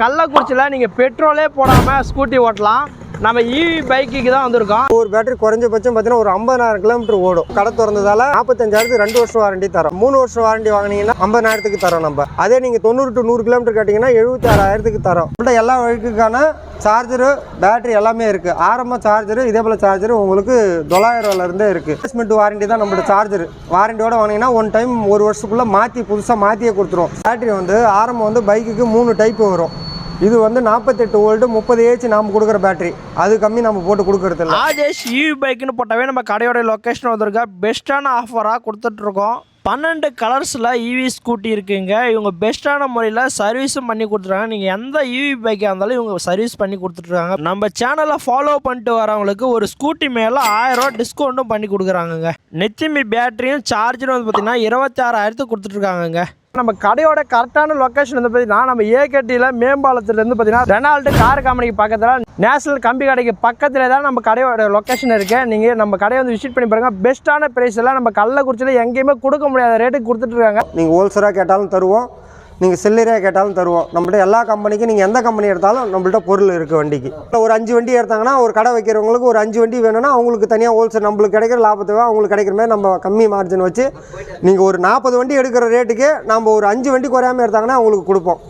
கள்ளக்குறிச்சியில் நீங்கள் பெட்ரோலே போடாமல் ஸ்கூட்டி ஓட்டலாம். நம்ம இவி பைக்குக்கு தான் வந்திருக்கோம். ஒரு பேட்டரி குறைஞ்சபட்சம் பார்த்தீங்கன்னா ஒரு ஐம்பதாயிரம் கிலோமீட்டர் ஓடும். கடை திறந்ததால நாற்பத்தஞ்சாயிரத்துக்கு ரெண்டு வருஷம் வாரண்டி தரோம். மூணு வருஷம் வாரண்டி வாங்கினீங்கன்னா ஐம்பதாயிரத்துக்கு தரோம் நம்ம. அதே நீங்கள் தொண்ணூறு டு நூறு கிலோமீட்டர் கேட்டிங்கன்னா எழுபத்தி ஆறாயிரத்துக்கு தரோம். உள்ள எல்லா வழிக்குக்கான சார்ஜரு பேட்டரி எல்லாமே இருக்குது ஆரம்ப சார்ஜரு இதே போல் சார்ஜரு உங்களுக்கு தொள்ளாயிரம்லேருந்தே இருக்குது இன்வெஸ்ட்மெண்ட் வாரண்டி தான் நம்மளோட சார்ஜர் வாரண்டியோட வாங்கினீங்கன்னா ஒன் டைம் ஒரு வருஷத்துக்குள்ளே மாற்றி புதுசாக மாற்றியே கொடுத்துரும். பேட்டரி வந்து ஆரம்பம் வந்து பைக்குக்கு மூணு டைப் வரும். இது வந்து நாற்பத்தெட்டு வோல்ட்டு முப்பது ஏஹெச் நாம் கொடுக்குற பேட்டரி அது கம்மி நம்ம போட்டு கொடுக்கறது இல்லை ஆஜேஷ் இவி பைக்குன்னு போட்டாவே நம்ம கடையோட லொக்கேஷன் வந்திருக்கா. பெஸ்ட்டான ஆஃபராக கொடுத்துட்ருக்கோம். பன்னெண்டு கலர்ஸில் இவி ஸ்கூட்டி இருக்குங்க. இவங்க பெஸ்ட்டான முறையில் சர்வீஸும் பண்ணி கொடுத்துருக்காங்க. நீங்கள் எந்த இவி பைக்காக இருந்தாலும் இவங்க சர்வீஸ் பண்ணி கொடுத்துட்ருக்காங்க. நம்ம சேனலை ஃபாலோ பண்ணிட்டு வரவங்களுக்கு ஒரு ஸ்கூட்டி மேலே ஆயிரரூவா டிஸ்கவுண்ட்டும் பண்ணி கொடுக்குறாங்கங்க. நெத்திமி பேட்டரியும் சார்ஜரும் வந்து பார்த்தீங்கன்னா இருபத்தாறாயிரத்து கொடுத்துட்ருக்காங்கங்க. நம்ம கடையோட கரெக்டான லொக்கேஷன் வந்து பார்த்தீங்கன்னா நம்ம ஏகேடியில் மேம்பாலத்துலேருந்து பார்த்தீங்கன்னா ரெனால்டு கார் கம்பெனிக்கு பக்கத்தில் நேஷனல் கம்பி கடைக்கு பக்கத்தில் தான் நம்ம கடையோட லொக்கேஷன் இருக்குது நீங்கள் நம்ம கடையை வந்து விசிட் பண்ணி பாருங்கள் பெஸ்ட்டான ப்ரைஸ் எல்லாம் நம்ம கள்ளக்குறிச்சியில் எங்கேயுமே கொடுக்க முடியாத ரேட்டுக்கு கொடுத்துட்டு இருக்காங்க. நீங்கள் ஹோல்சேலாக கேட்டாலும் தருவோம். நீங்கள் சில்லறையாக கேட்டாலும் தருவோம். நம்மள்ட்ட எல்லா கம்பெனிக்கும் நீங்கள் எந்த கம்பெனி எடுத்தாலும் நம்மள்ட்ட பொருள் இருக்குது வண்டிக்கு. இப்போ ஒரு அஞ்சு வண்டி எடுத்தாங்கன்னா ஒரு கடை வைக்கிறவங்களுக்கு ஒரு அஞ்சு வண்டி வேணும்னா அவங்களுக்கு தனியாக ஹோல்சேல் நம்மளுக்கு கிடைக்கிற லாபத்துக்கு அவங்களுக்கு கிடைக்கிற மாதிரி நம்ம கம்மி மார்ஜின் வச்சு நீங்கள் ஒரு நாற்பது வண்டி எடுக்கிற ரேட்டுக்கு நம்ம ஒரு அஞ்சு வண்டி குறையாமல் எடுத்தாங்கன்னா அவங்களுக்கு கொடுப்போம்.